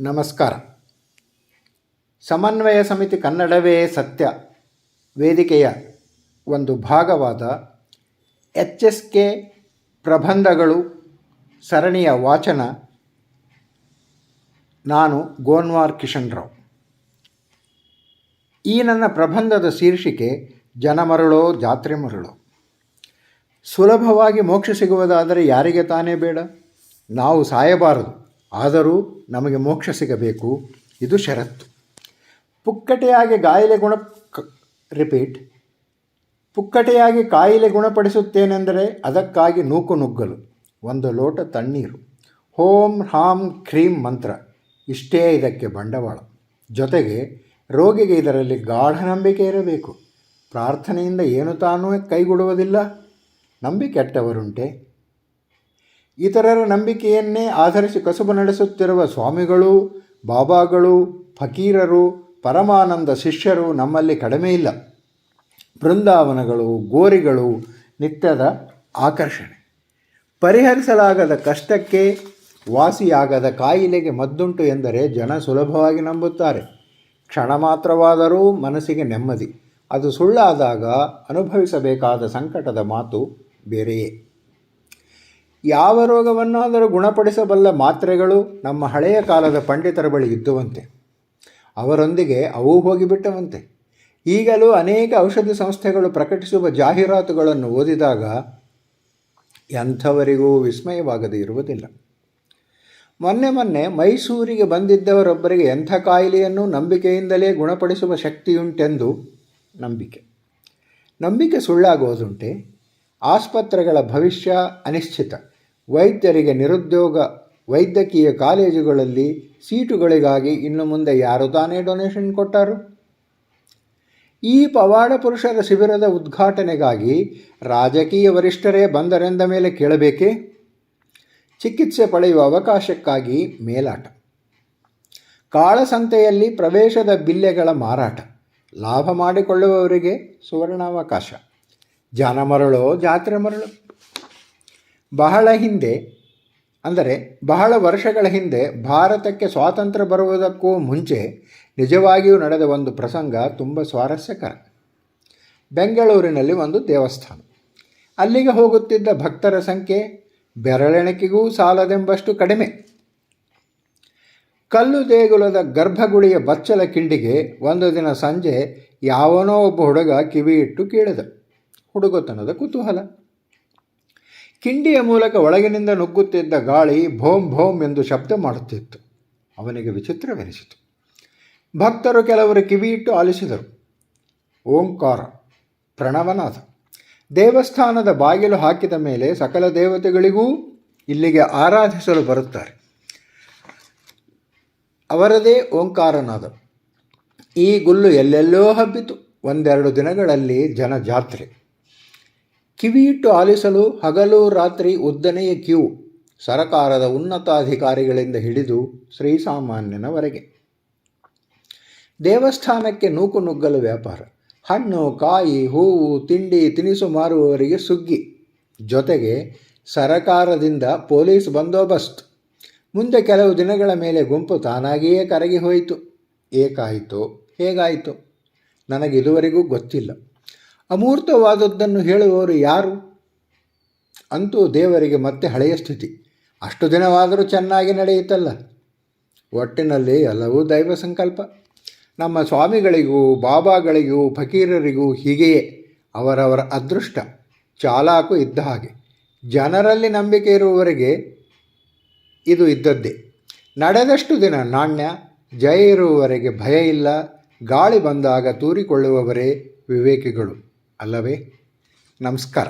ನಮಸ್ಕಾರ. ಸಮನ್ವಯ ಸಮಿತಿ ಕನ್ನಡವೇ ಸತ್ಯ ವೇದಿಕೆಯ ಒಂದು ಭಾಗವಾದ ಎಚ್ ಎಸ್ ಕೆ ಪ್ರಬಂಧಗಳು ಸರಣಿಯ ವಾಚನ ನಾನು ಗೋನ್ವಾರ್ ಕಿಶನ್ ರಾವ್. ಈ ನನ್ನ ಪ್ರಬಂಧದ ಶೀರ್ಷಿಕೆ ಜನ ಮರಳೋ, ಜಾತ್ರೆ ಮರಳೋ. ಸುಲಭವಾಗಿ ಮೋಕ್ಷ ಸಿಗುವುದಾದರೆ ಯಾರಿಗೆ ತಾನೇ ಬೇಡ? ನಾವು ಸಾಯಬಾರದು. ಆದರೂ ನಮಗೆ ಮೋಕ್ಷ ಸಿಗಬೇಕು. ಇದು ಷರತ್ತು. ಪುಕ್ಕಟೆಯಾಗಿ ಗಾಯಿಲೆ ಗುಣ ರಿಪೀಟ್ ಪುಕ್ಕಟೆಯಾಗಿ ಕಾಯಿಲೆ ಗುಣಪಡಿಸುತ್ತೇನೆಂದರೆ ಅದಕ್ಕಾಗಿ ನೂಕು ನುಗ್ಗಲು, ಒಂದು ಲೋಟ ತಣ್ಣೀರು, ಹೋಂ ಹಾಂ ಕ್ರೀಂ ಮಂತ್ರ, ಇಷ್ಟೇ ಇದಕ್ಕೆ ಬಂಡವಾಳ. ಜೊತೆಗೆ ರೋಗಿಗೆ ಇದರಲ್ಲಿ ಗಾಢ ನಂಬಿಕೆ ಇರಬೇಕು. ಪ್ರಾರ್ಥನೆಯಿಂದ ಏನು ತಾನೂ ಕೈಗೊಡುವುದಿಲ್ಲ. ನಂಬಿಕೆಟ್ಟವರುಂಟೆ ಇತರರ ನಂಬಿಕೆಯನ್ನೇ ಆಧರಿಸಿ ಕಸುಬು ನಡೆಸುತ್ತಿರುವ ಸ್ವಾಮಿಗಳು, ಬಾಬಾಗಳು, ಫಕೀರರು, ಪರಮಾನಂದ ಶಿಷ್ಯರು ನಮ್ಮಲ್ಲಿ ಕಡಿಮೆ ಇಲ್ಲ. ಬೃಂದಾವನಗಳು, ಗೋರಿಗಳು ನಿತ್ಯದ ಆಕರ್ಷಣೆ. ಪರಿಹರಿಸಲಾಗದ ಕಷ್ಟಕ್ಕೆ ವಾಸಿಯಾಗದ ಕಾಯಿಲೆಗೆ ಮದ್ದುಂಟು ಎಂದರೆ ಜನ ಸುಲಭವಾಗಿ ನಂಬುತ್ತಾರೆ. ಕ್ಷಣ ಮಾತ್ರವಾದರೂ ಮನಸ್ಸಿಗೆ ನೆಮ್ಮದಿ. ಅದು ಸುಳ್ಳಾದಾಗ ಅನುಭವಿಸಬೇಕಾದ ಸಂಕಟದ ಮಾತು ಬೇರೆಯೇ. ಯಾವ ರೋಗವನ್ನಾದರೂ ಗುಣಪಡಿಸಬಲ್ಲ ಮಾತ್ರೆಗಳು ನಮ್ಮ ಹಳೆಯ ಕಾಲದ ಪಂಡಿತರ ಬಳಿ ಇದ್ದುವಂತೆ. ಅವರೊಂದಿಗೆ ಅವು ಹೋಗಿಬಿಟ್ಟವಂತೆ. ಈಗಲೂ ಅನೇಕ ಔಷಧಿ ಸಂಸ್ಥೆಗಳು ಪ್ರಕಟಿಸುವ ಜಾಹೀರಾತುಗಳನ್ನು ಓದಿದಾಗ ಎಂಥವರಿಗೂ ವಿಸ್ಮಯವಾಗದೇ ಇರುವುದಿಲ್ಲ. ಮೊನ್ನೆ ಮೊನ್ನೆ ಮೈಸೂರಿಗೆ ಬಂದಿದ್ದವರೊಬ್ಬರಿಗೆ ಎಂಥ ಕಾಯಿಲೆಯನ್ನು ನಂಬಿಕೆಯಿಂದಲೇ ಗುಣಪಡಿಸುವ ಶಕ್ತಿಯುಂಟೆಂದು ನಂಬಿಕೆ. ನಂಬಿಕೆ ಸುಳ್ಳಾಗುವುದುಂಟೆ. ಆಸ್ಪತ್ರೆಗಳ ಭವಿಷ್ಯ ಅನಿಶ್ಚಿತ. ವೈದ್ಯರಿಗೆ ನಿರುದ್ಯೋಗ, ವೈದ್ಯಕೀಯ ಕಾಲೇಜುಗಳಲ್ಲಿ ಸೀಟುಗಳಿಗಾಗಿ ಇನ್ನು ಮುಂದೆ ಯಾರು ತಾನೇ ಡೊನೇಷನ್ ಕೊಟ್ಟರು? ಈ ಪವಾಡ ಪುರುಷರ ಶಿಬಿರದ ಉದ್ಘಾಟನೆಗಾಗಿ ರಾಜಕೀಯ ವರಿಷ್ಠರೇ ಬಂದರೆಂದ ಮೇಲೆ ಕೇಳಬೇಕೇ? ಚಿಕಿತ್ಸೆ ಪಡೆಯುವ ಅವಕಾಶಕ್ಕಾಗಿ ಮೇಲಾಟ. ಕಾಳಸಂತೆಯಲ್ಲಿ ಪ್ರವೇಶದ ಬಿಲ್ಲೆಗಳ ಮಾರಾಟ. ಲಾಭ ಮಾಡಿಕೊಳ್ಳುವವರಿಗೆ ಸುವರ್ಣಾವಕಾಶ. ಜನ ಮರಳೋ ಜಾತ್ರೆ ಮರಳು. ಬಹಳ ಹಿಂದೆ, ಅಂದರೆ ಬಹಳ ವರ್ಷಗಳ ಹಿಂದೆ ಭಾರತಕ್ಕೆ ಸ್ವಾತಂತ್ರ್ಯ ಬರುವುದಕ್ಕೂ ಮುಂಚೆ ನಿಜವಾಗಿಯೂ ನಡೆದ ಒಂದು ಪ್ರಸಂಗ ತುಂಬ ಸ್ವಾರಸ್ಯಕರ. ಬೆಂಗಳೂರಿನಲ್ಲಿ ಒಂದು ದೇವಸ್ಥಾನ. ಅಲ್ಲಿಗೆ ಹೋಗುತ್ತಿದ್ದ ಭಕ್ತರ ಸಂಖ್ಯೆ ಬೆರಳೆಣಿಕೆಗೂ ಸಾಲದೆಂಬಷ್ಟು ಕಡಿಮೆ. ಕಲ್ಲು ದೇಗುಲದ ಗರ್ಭಗುಡಿಯ ಬಚ್ಚಲ ಕಿಂಡಿಗೆ ಒಂದು ದಿನ ಸಂಜೆ ಯಾವನೋ ಒಬ್ಬ ಹುಡುಗ ಕಿವಿ ಇಟ್ಟು ಕೇಳಿದ. ಹುಡುಗತನದ ಕುತೂಹಲ. ಕಿಂಡಿಯ ಮೂಲಕ ಒಳಗಿನಿಂದ ನುಗ್ಗುತ್ತಿದ್ದ ಗಾಳಿ ಭೋಂ ಭೋಂ ಎಂದು ಶಬ್ದ ಮಾಡುತ್ತಿತ್ತು. ಅವನಿಗೆ ವಿಚಿತ್ರವೆನಿಸಿತು. ಭಕ್ತರು ಕೆಲವರು ಕಿವಿಯಿಟ್ಟು ಆಲಿಸಿದರು. ಓಂಕಾರ, ಪ್ರಣವನಾದ. ದೇವಸ್ಥಾನದ ಬಾಗಿಲು ಹಾಕಿದ ಮೇಲೆ ಸಕಲ ದೇವತೆಗಳಿಗೂ ಇಲ್ಲಿಗೆ ಆರಾಧಿಸಲು ಬರುತ್ತಾರೆ. ಅವರದೇ ಓಂಕಾರನಾದ. ಈ ಗುಲ್ಲು ಎಲ್ಲೆಲ್ಲೋ ಹಬ್ಬಿತು. ಒಂದೆರಡು ದಿನಗಳಲ್ಲಿ ಜನ ಜಾತ್ರೆ ಕಿವಿಯಿಟ್ಟು ಆಲಿಸಲು ಹಗಲು ರಾತ್ರಿ ಉದ್ದನೆಯ ಕ್ಯೂ ಸರಕಾರದ ಉನ್ನತಾಧಿಕಾರಿಗಳಿಂದ ಹಿಡಿದು ಶ್ರೀಸಾಮಾನ್ಯನವರೆಗೆ ದೇವಸ್ಥಾನಕ್ಕೆ ನೂಕು ನುಗ್ಗಲು ವ್ಯಾಪಾರ. ಹಣ್ಣು, ಕಾಯಿ, ಹೂವು, ತಿಂಡಿ, ತಿನಿಸು ಮಾರುವವರಿಗೆ ಸುಗ್ಗಿ. ಜೊತೆಗೆ ಸರಕಾರದಿಂದ ಪೊಲೀಸ್ ಬಂದೋಬಸ್ತ್. ಮುಂದೆ ಕೆಲವು ದಿನಗಳ ಮೇಲೆ ಗುಂಪು ತಾನಾಗಿಯೇ ಕರಗಿ ಹೋಯಿತು. ಏಕಾಯಿತೋ, ಹೇಗಾಯಿತು, ನನಗಿದುವರೆಗೂ ಗೊತ್ತಿಲ್ಲ. ಅಮೂರ್ತವಾದದ್ದನ್ನು ಹೇಳುವವರು ಯಾರು? ಅಂತೂ ದೇವರಿಗೆ ಮತ್ತೆ ಹಳೆಯ ಸ್ಥಿತಿ. ಅಷ್ಟು ದಿನವಾದರೂ ಚೆನ್ನಾಗಿ ನಡೆಯುತ್ತಲ್ಲ ಒಟ್ಟಿನಲ್ಲಿ ಎಲ್ಲವೂ ದೈವ ಸಂಕಲ್ಪ. ನಮ್ಮ ಸ್ವಾಮಿಗಳಿಗೂ, ಬಾಬಾಗಳಿಗೂ, ಫಕೀರರಿಗೂ ಹೀಗೆಯೇ ಅವರವರ ಅದೃಷ್ಟ. ಚಾಲಾಕು ಇದ್ದ ಹಾಗೆ. ಜನರಲ್ಲಿ ನಂಬಿಕೆ ಇರುವವರೆಗೆ ಇದು ಇದ್ದದ್ದೇ. ನಡೆದಷ್ಟು ದಿನ ನಾಣ್ಯ, ಜಯ ಇರುವವರೆಗೆ ಭಯ ಇಲ್ಲ. ಗಾಳಿ ಬಂದಾಗ ತೂರಿಕೊಳ್ಳುವವರೇ ವಿವೇಕಿಗಳು. ಅಲ್ಲವೇ? ನಮಸ್ಕಾರ.